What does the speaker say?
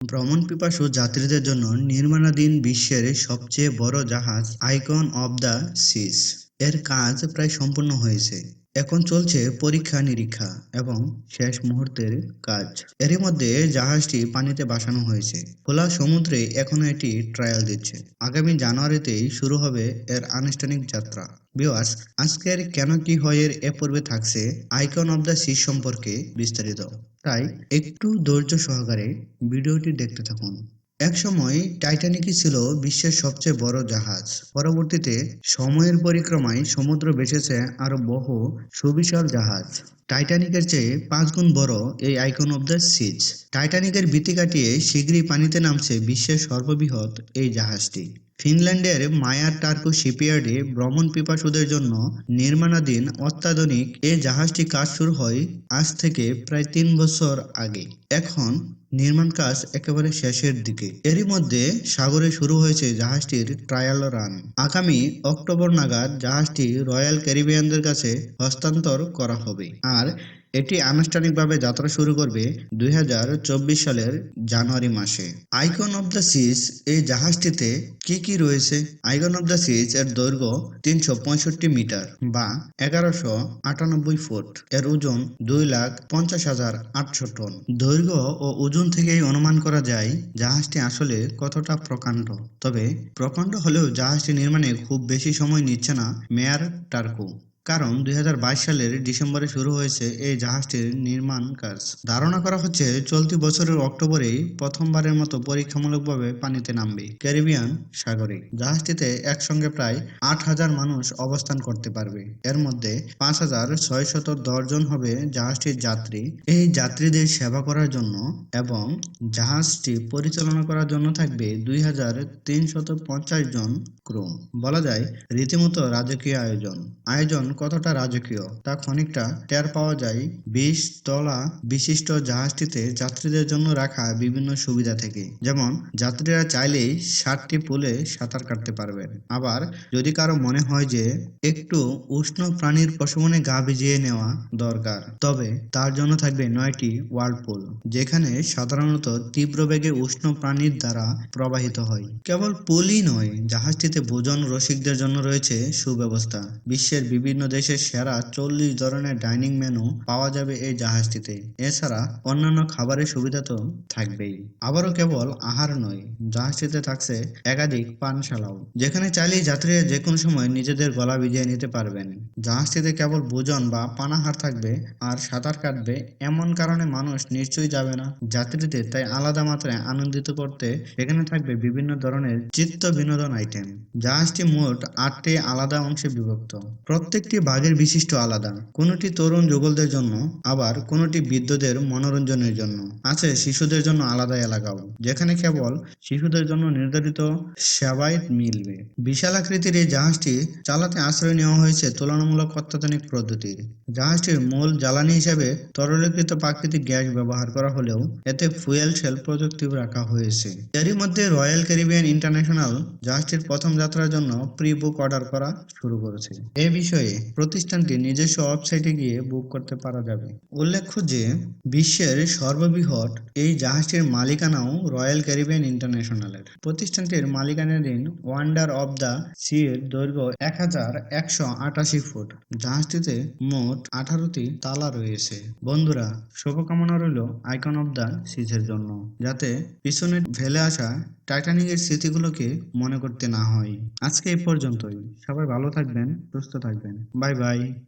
ভ্রমণ পিপাসু যাত্রীদের জন্য নির্মাণাধীন বিশ্বের সবচেয়ে বড় জাহাজ আইকন অব দ্য সিস। এর কাজ প্রায় সম্পূর্ণ হয়েছে। এখন চলছে পরীক্ষা নিরীক্ষা এবং শেষ মুহূর্তের কাজ। এরই মধ্যে জাহাজটি পানিতে ভাসানো হয়েছে। খোলা সমুদ্রে এখনও এটি ট্রায়াল দিচ্ছে। আগামী জানুয়ারিতেই শুরু হবে এর আনুষ্ঠানিক যাত্রা। ভিউয়ার্স আজকের কেন কি হয় এর এ পূর্বে থাকছে আইকন অব দ্য সিস সম্পর্কে বিস্তারিত। তাই একটু ধৈর্য সহকারে ভিডিওটি দেখতে থাকুন। একসময় টাইটানিকই ছিল বিশ্বের সবচেয়ে বড় জাহাজ। পরবর্তীতে সময়ের পরিক্রমায় সমুদ্র বেসেছে আরও বহু সুবিশাল জাহাজ। টাইটানিকের চেয়ে পাঁচ গুণ বড় এই আইকন অব দ্য সিজ। টাইটানিকের ভীতি কাটিয়ে শীঘ্রই পানিতে নামছে বিশ্বের সর্ববৃহৎ এই জাহাজটি। ফিনল্যান্ডের মায়ার টার্কো শিপইয়ার্ডে ভ্রমণ পিপাসুদের জন্য নির্মাণাধীন অত্যাধুনিক এই জাহাজটি কাজ শুরু হয় আজ থেকে প্রায় তিন বছর আগে। এখন নির্মাণ কাজ একেবারে শেষের দিকে। এরই মধ্যে সাগরে শুরু হয়েছে জাহাজটির ট্রায়াল রান আগামী অক্টোবর নাগাদ জাহাজটি রয়্যাল ক্যারিবিয়ানদের কাছে হস্তান্তর করা হবে। আর এটি আনুষ্ঠানিকভাবে যাত্রা শুরু করবে দুই হাজার চব্বিশ সালের জানুয়ারি মাসে। আইকন অব দ্য সিজ এই জাহাজটিতে কি কি রয়েছে? আইকন অব দ্য সিজ এর দৈর্ঘ্য তিনশো পঁয়ষট্টি মিটার বা এগারোশো আটানব্বই ফুট। এর ওজন দুই লাখ পঞ্চাশ হাজার আটশো টন। দৈর্ঘ্য ও ওজন থেকেই অনুমান করা যায় জাহাজটি আসলে কতটা প্রকাণ্ড। তবে প্রকাণ্ড হলেও জাহাজটি নির্মাণে খুব বেশি সময় নিচ্ছে না মেয়ার টার্কো। কারণ দুই হাজার বাইশ সালের ডিসেম্বরে শুরু হয়েছে এই জাহাজটির নির্মাণ কাজ। ধারণা করা হচ্ছে চলতি বছরের অক্টোবরেই প্রথমবারের মতো পরীক্ষামূলকভাবে পানিতে নামবে ক্যারিবিয়ান সাগরে। জাহাজটিতে একসঙ্গে প্রায় আট হাজার মানুষ অবস্থান করতে পারবে। এর মধ্যে পাঁচ হাজার ছয় শত জন হবে জাহাজটির যাত্রী। এই যাত্রীদের সেবা করার জন্য এবং জাহাজটি পরিচালনা করার জন্য থাকবে দুই হাজার তিনশত পঞ্চাশ জন ক্রু। বলা যায় রীতিমতো রাজকীয় আয়োজন। আয়োজন কতটা রাজকীয়, তা খানিকটা টের পাওয়া যায় বিশ তলা বিশিষ্ট জাহাজটিতে যাত্রীদের জন্য রাখা বিভিন্ন সুবিধা থেকে। যেমন, যাত্রীরা চাইলেই ষাটটি পুলে সাঁতার কাটতে পারবেন। আবার, যদি কারও মনে হয় যে একটু উষ্ণ প্রাণীর প্রশমনে গা ভিজিয়ে নেওয়া দরকার, তবে তার জন্য থাকবে নয়টি ওয়ার্লপুল যেখানে সাধারণত তীব্র বেগে উষ্ণ প্রাণীর দ্বারা প্রবাহিত হয়। কেবল পুলই নয়, জাহাজটিতে ভোজন রসিকদের জন্য রয়েছে সুব্যবস্থা। বিশ্বের বিভিন্ন দেশের সেরা চল্লিশ ধরনের ডাইনিং মেনু পাওয়া যাবে এই জাহাজটিতে। এছাড়া অন্যান্য খাবারের সুবিধা তো থাকবেই। আবারও কেবল আহার নয়, জাহাজটিতে থাকছে একাধিক পানশালাও, যেখানে চাইলেই যাত্রীরা যে কোনো সময় নিজেদের গলা ভিজিয়ে নিতে পারবেন। জাহাজটিতে কেবল ভোজন বা পানাহার থাকবে, আর সাঁতার কাটবে এমন কারণে মানুষ নিশ্চয়ই যাবে না। যাত্রীদের তাই আলাদা মাত্রায় আনন্দিত করতে এখানে থাকবে বিভিন্ন ধরনের চিত্ত বিনোদন আইটেম। জাহাজটি মোট আটটি আলাদা অংশে বিভক্ত। প্রত্যেকটি ভাগের বিশিষ্ট আলাদা। কোনটি তরুণ যুগলদের জন্য, আবার কোনটি বৃদ্ধদের মনোরঞ্জনের জন্য। আছে শিশুদের জন্য আলাদা এলাকাও, যেখানে কেবল শিশুদের জন্য নির্ধারিত সেবাই মিলবে। বিশাল আকৃতির এই জাহাজটি চালাতে আশ্রয় নেওয়া হয়েছে তুলনামূলক অত্যাধুনিক পদ্ধতির জাহাজটির মূল জ্বালানি হিসেবে তরলীকৃত প্রাকৃতিক গ্যাস ব্যবহার করা হলেও এতে ফুয়েল সেল প্রযুক্তি রাখা হয়েছে। এরই মধ্যে রয়্যাল ক্যারিবিয়ান ইন্টারন্যাশনাল জাহাজটির প্রথম যাত্রার জন্য প্রি বুক অর্ডার করা শুরু করেছে। এ বিষয়ে প্রতিষ্ঠানটি নিজস্ব ওয়েবসাইটে গিয়ে বুক করতে পারা যাবে। উল্লেখ্য যে, বিশ্বের সর্ববৃহৎ এই জাহাজটির মালিকানাও রয়্যাল ক্যারিবিয়ান ইন্টারন্যাশনালের। প্রতিষ্ঠানটির মালিকানাধীন ওয়ান্ডার অব দ্য সি এর দৈর্ঘ্য এক হাজার একশো আটাশি ফুট। জাহাজটিতে মোট আঠারোটি তালা রয়েছে। বন্ধুরা, শুভকামনা রইল আইকন অব দ্য সিজের জন্য, যাতে পিছনে ফেলে আসা টাইটানিকের স্মৃতিগুলোকে মনে করতে না হয়। আজকে এই পর্যন্তই। সবাই ভালো থাকবেন, সুস্থ থাকবেন। Bye, bye.